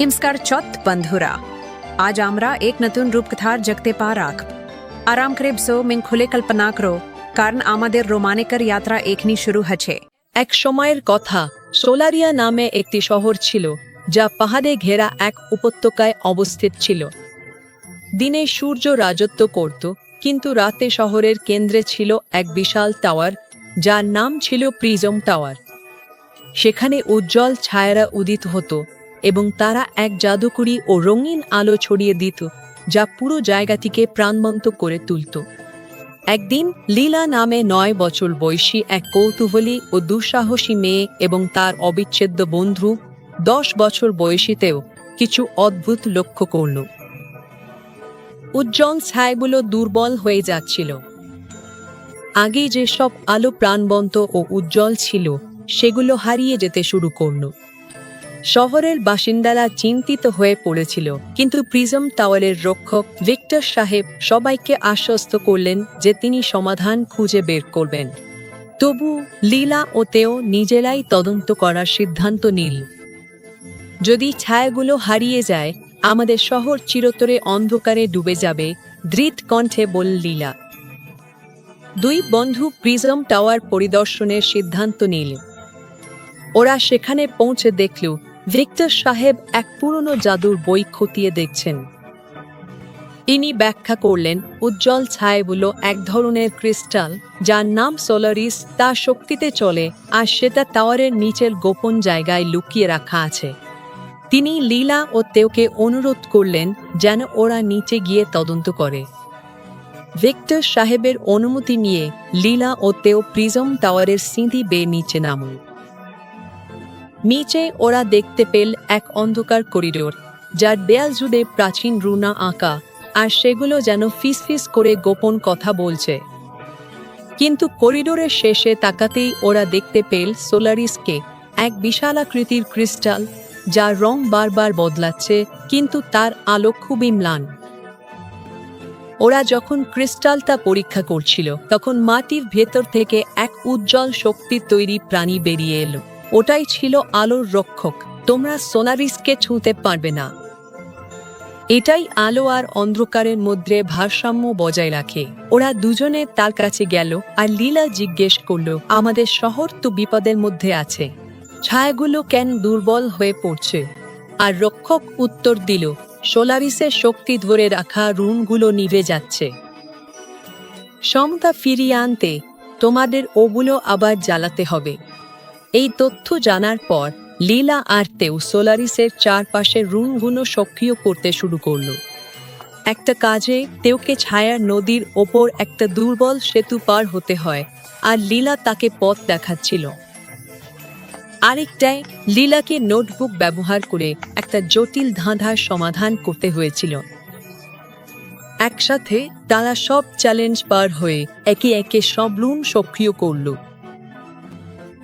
নমস্কার চত বন্ধুরা আজ আমরা এক নতুন রূপকথার জগতে পা রাখ আরাম করে বসো মিন খুলে কল্পনা করো কারণ আমাদের রোমানিকর যাত্রা এখনি শুরু হচ্ছে এক সময়ের কথা, সোলারিয়া নামে একটি শহর ছিল, যা পাহাড়ে ঘেরা এক উপত্যকায় অবস্থিত ছিল। দিনে সূর্য রাজত্ব করত, কিন্তু রাতে শহরের কেন্দ্রে ছিল এক বিশাল টাওয়ার, যার নাম ছিল প্রিজম টাওয়ার। সেখানে উজ্জ্বল ছায়ারা উদিত হতো। এবং তারা এক জাদুকরি ও রঙিন আলো ছড়িয়ে দিত, যা পুরো জায়গাটিকে প্রাণবন্ত করে তুলত। একদিন লীলা নামে নয় বছর বয়সী এক কৌতূহলী ও দুঃসাহসী মেয়ে এবং তার অবিচ্ছেদ্য বন্ধু দশ বছর বয়সীতেও কিছু অদ্ভুত লক্ষ্য করল। উজ্জ্বল ছায়াগুলো দুর্বল হয়ে যাচ্ছিল। আগে যেসব আলো প্রাণবন্ত ও উজ্জ্বল ছিল, সেগুলো হারিয়ে যেতে শুরু করল। শহরের বাসিন্দারা চিন্তিত হয়ে পড়েছিল। কিন্তু প্রিজম টাওয়ারের রক্ষক ভিক্টর সাহেব সবাইকে আশ্বস্ত করলেন যে তিনি সমাধান খুঁজে বের করবেন। তবু লীলা ও তেও নিজেরাই তদন্ত করার সিদ্ধান্ত নিল। যদি ছায়াগুলো হারিয়ে যায়, আমাদের শহর চিরতরে অন্ধকারে ডুবে যাবে দৃত কণ্ঠে বল লীলা। দুই বন্ধু প্রিজম টাওয়ার পরিদর্শনের সিদ্ধান্ত নিল। ওরা সেখানে পৌঁছে দেখল ভিক্টর সাহেব এক পুরনো জাদুর বই খতিয়ে দেখছেন। তিনি ব্যাখ্যা করলেন, উজ্জ্বল ছায়াগুলো এক ধরনের ক্রিস্টাল, যার নাম সোলারিস, তা শক্তিতে চলে, আর সেটা টাওয়ারের নিচের গোপন জায়গায় লুকিয়ে রাখা আছে। তিনি লীলা ও তেওকে অনুরোধ করলেন যেন ওরা নিচে গিয়ে তদন্ত করে। ভিক্টর সাহেবের অনুমতি নিয়ে লীলা ও তেও প্রিজম টাওয়ারের সিঁধি বেয়ে নিচে নামল নিচে ওরা দেখতে পেল এক অন্ধকার করিডোর, যার দেয়াল জুড়ে প্রাচীন রুনা আঁকা, আর সেগুলো যেন ফিসফিস করে গোপন কথা বলছে। কিন্তু করিডোরের শেষে তাকাতেই ওরা দেখতে পেল সোলারিসকে, এক বিশালাকৃতির ক্রিস্টাল, যার রং বারবার বদলাচ্ছে, কিন্তু তার আলো খুবই ম্লান। ওরা যখন ক্রিস্টালটা পরীক্ষা করছিল, তখন মাটির ভেতর থেকে এক উজ্জ্বল শক্তির তৈরি প্রাণী বেরিয়ে এলো। ওটাই ছিল আলোর রক্ষক। তোমরা সোনারিসকে ছুঁতে পারবে না। এটাই আলো আর অন্ধকারের মধ্যে ভারসাম্য বজায় রাখে। ওরা দুজনে তার কাছে গেল আর লীলা জিজ্ঞেস করল, আমাদের শহর তো বিপদের মধ্যে আছে। ছায়াগুলো কেন দুর্বল হয়ে পড়ছে? আর রক্ষক উত্তর দিল, সোলারিসের শক্তি ধরে রাখা রুনগুলো নিভে যাচ্ছে। সমতা ফিরিয়ে আনতে তোমাদের ওগুলো আবার জ্বালাতে হবে। এই তথ্য জানার পর, লীলা আর তেও সোলারিসের চারপাশের রুমগুলো সক্রিয় করতে শুরু করল। একটা কাজে তেওকে ছায়ার নদীর ওপর একটা দুর্বল সেতু পার হতে হয় আর লীলা তাকে পথ দেখাচ্ছিল। আরেকটায়, লীলাকে নোটবুক ব্যবহার করে একটা জটিল ধাঁধার সমাধান করতে হয়েছিল। একসাথে তারা সব চ্যালেঞ্জ পার হয়ে একে একে সব রুম সক্রিয় করল।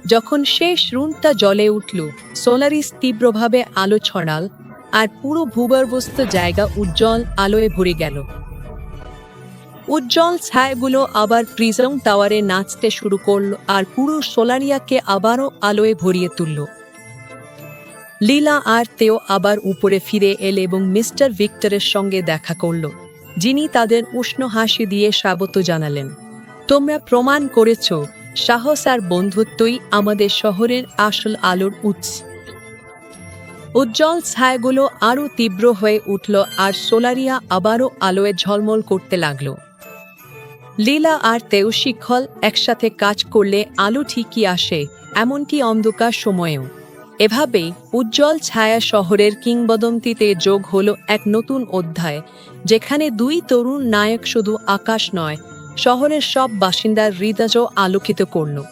যখন শেষ রুনটা জলে উঠল, সোলারিস তীব্রভাবে আলো ছড়াল আর পুরো ভূগর্ভস্থ জায়গা উজ্জ্বল আলোয় ভরে গেল। উজ্জ্বল ছায়াগুলো আবার প্রিজম টাওয়ারে নাচতে শুরু করল আর পুরো সোলারিয়াকে আবারও আলোয় ভরিয়ে তুলল। লীলা আর তেও আবার উপরে ফিরে এলে এবং মিস্টার ভিক্টরের সঙ্গে দেখা করল, যিনি তাদের উষ্ণ হাসি দিয়ে স্বাগত জানালেন। তোমরা প্রমাণ করেছ সাহস আর বন্ধুত্বই আমাদের শহরের আসল আলোর উৎস। উজ্জ্বল ছায়াগুলো আরও তীব্র হয়ে উঠল আর সোলারিয়া আবারও আলোয় ঝলমল করতে লাগল। লীলা আর তেও শিখল একসাথে কাজ করলে আলো ঠিকই আসে এমনকি অন্ধকার সময়েও। এভাবেই উজ্জ্বল ছায়া শহরের কিংবদন্তিতে যোগ হলো এক নতুন অধ্যায়, যেখানে দুই তরুণ নায়ক শুধু আকাশ নয় শহরের সব বাসিন্দার হৃদয় আলোকিত করল।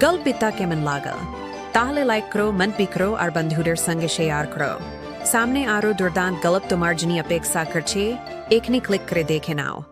গল্পিতা কেমন লাগা? তাহলে লাইক করো মন পি করো, আর বন্ধুদের সঙ্গে শেয়ার করো। সামনে আরও দুর্দান্ত গল্প তোমার জন্য অপেক্ষা করছে। এখানে ক্লিক করে দেখে নাও।